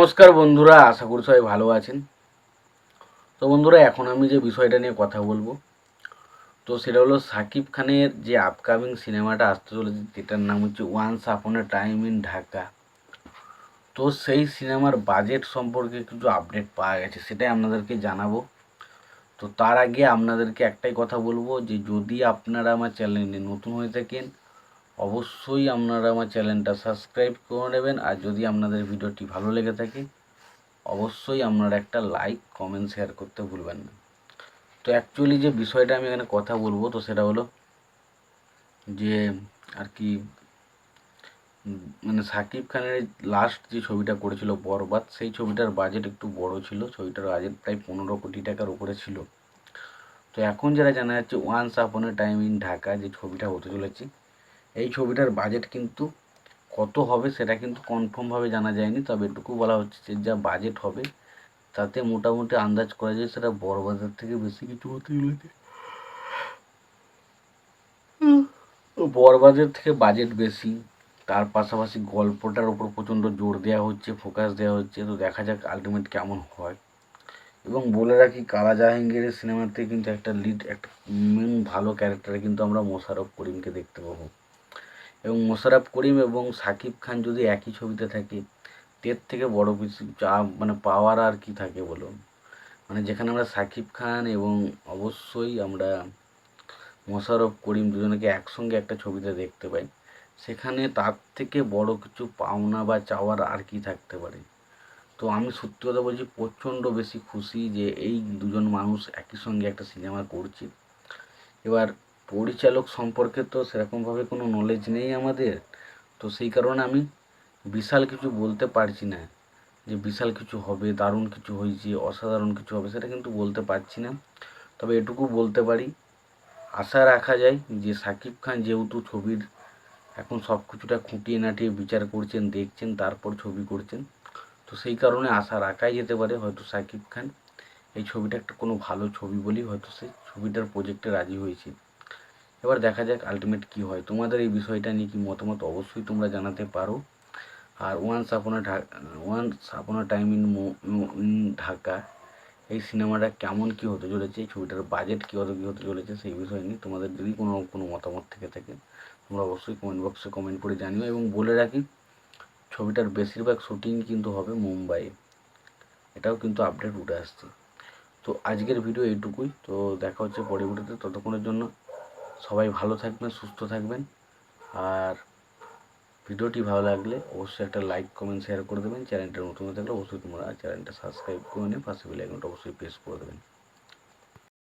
নমস্কার বন্ধুরা, আশা করি সবাই ভালো আছেন। তো বন্ধুরা, এখন আমি যে বিষয়টা নিয়ে কথা বলব, তো সেটা হলো সাকিব খানের যে আপকামিং সিনেমাটা আসতে চলেছে, যেটার নাম হচ্ছে once upon A time in Dhaka তো সেই সিনেমার বাজেট সম্পর্কে কিছু আপডেট পাওয়া গেছে, সেটাই আপনাদেরকে জানাব। তো তার আগে আপনাদেরকে একটাই কথা বলব যে, যদি আপনারা আমার চ্যানেলে নতুন হয়ে থাকেন অবশ্যই আপনারা আমার চ্যানেলটা সাবস্ক্রাইব করে নেবেন। আর যদি আপনাদের ভিডিওটি ভালো লেগে থাকে, অবশ্যই আপনারা একটা লাইক, কমেন্ট, শেয়ার করতে ভুলবেন না। তো অ্যাকচুয়ালি যে বিষয়টা আমি এখানে কথা বলব, তো সেটা হলো যে আর কি মানে সাকিব খানের লাস্ট যে ছবিটা করেছিল বরবাদ, সেই ছবিটার বাজেট একটু বড় ছিল। ছবিটার বাজেট প্রায় পনেরো কোটি টাকার উপরে ছিল। তো এখন যারা জানা যাচ্ছে once upon A time in Dhaka যে ছবিটা হতে চলেছে এই ছবিটার বাজেট কিন্তু কত হবে সেটা কিন্তু কনফার্মভাবে জানা যায়নি। তবে এটুকু বলা হচ্ছে যে যা বাজেট হবে তাতে মোটামুটি আন্দাজ করা যায় সেটা বড় বাজার থেকে বেশি কিছু হতে চলেছে। বড় বাজার থেকে বাজেট বেশি তার পাশাপাশি গল্পটার ওপর প্রচণ্ড জোর দেওয়া হচ্ছে ফোকাস দেওয়া হচ্ছে তো দেখা যাক আলটিমেট কেমন হয়। এবং বলে রাখি কালা জাহাঙ্গীরের সিনেমাতে কিন্তু একটা লিড একটা মেন ভালো ক্যারেক্টারে কিন্তু আমরা মোশারফ করিমকে দেখতে পাবো। এবং মোশাররফ করিম এবং সাকিব খান যদি একই ছবিতে থাকে, তের থেকে বড় কিছু চা মানে পাওয়ার আর কি থাকে বলুন? মানে যেখানে আমরা সাকিব খান এবং অবশ্যই আমরা মোশাররফ করিম দুজনকে একসঙ্গে একটা ছবিতে দেখতে পাই, সেখানে তার থেকে বড় কিছু পাওনা বা চাওয়ার আর কি থাকতে পারে? তো আমি সত্যি কথা বলছি, প্রচণ্ড বেশি খুশি যে এই দুজন মানুষ একই সঙ্গে একটা সিনেমা করছে। এবার পরিচালক সম্পর্কে তো সেরকমভাবে কোনো নলেজ নেই আমাদের। তো সেই কারণে আমি বিশাল কিছু বলতে পারছি না যে বিশাল কিছু হবে, দারুণ কিছু হয়েছে, অসাধারণ কিছু হবে, সেটা কিন্তু বলতে পারছি না। তবে এটুকু বলতে পারি, আশা রাখা যায় যে সাকিব খান যেহেতু ছবির এখন সব কিছুটা খুঁটিয়ে নাটিয়ে বিচার করছেন, দেখছেন, তারপর ছবি করছেন, তো সেই কারণে আশা রাখাই যেতে পারে হয়তো সাকিব খান। এই ছবিটা একটা কোনো ভালো ছবি বলেই হয়তো সেই ছবিটার প্রজেক্টে রাজি হয়েছে। এবার দেখা যাক আলটিমেট কি হয়। তোমাদের এই বিষয়টা নিয়ে কি মতামত অবশ্যই তোমরা জানাতে পারো। আর once upon once upon time in in Dhaka, এই সিনেমাটা কেমন কি হতে চলেছে এই ছবিটার বাজেট কী হতে কী হতে চলেছে, সেই বিষয় নিয়ে তোমাদের যদি কোনো কোনো মতামত থেকে থাকে, তোমরা অবশ্যই কমেন্ট বক্সে কমেন্ট করে জানিও। এবং বলে রাখি, ছবিটার বেশিরভাগ শুটিং কিন্তু হবে মুম্বাইয়ে। এটাও কিন্তু আপডেট উঠে আসছে। তো আজকের ভিডিও এইটুকুই। তো দেখা হচ্ছে ভিডিওতে ততক্ষণের জন্য সবাই ভালো থাকবেন, সুস্থ থাকবেন। আর ভিডিওটি ভালো লাগলে অবশ্যই একটা লাইক কমেন্ট শেয়ার করে দেবেন। চ্যানেলটা নতুন হয়ে থাকলে অবশ্যই তোমরা চ্যানেলটা সাবস্ক্রাইব করে নিয়ে পাশে বেল আইকনটা অবশ্যই প্রেস করে দেবেন।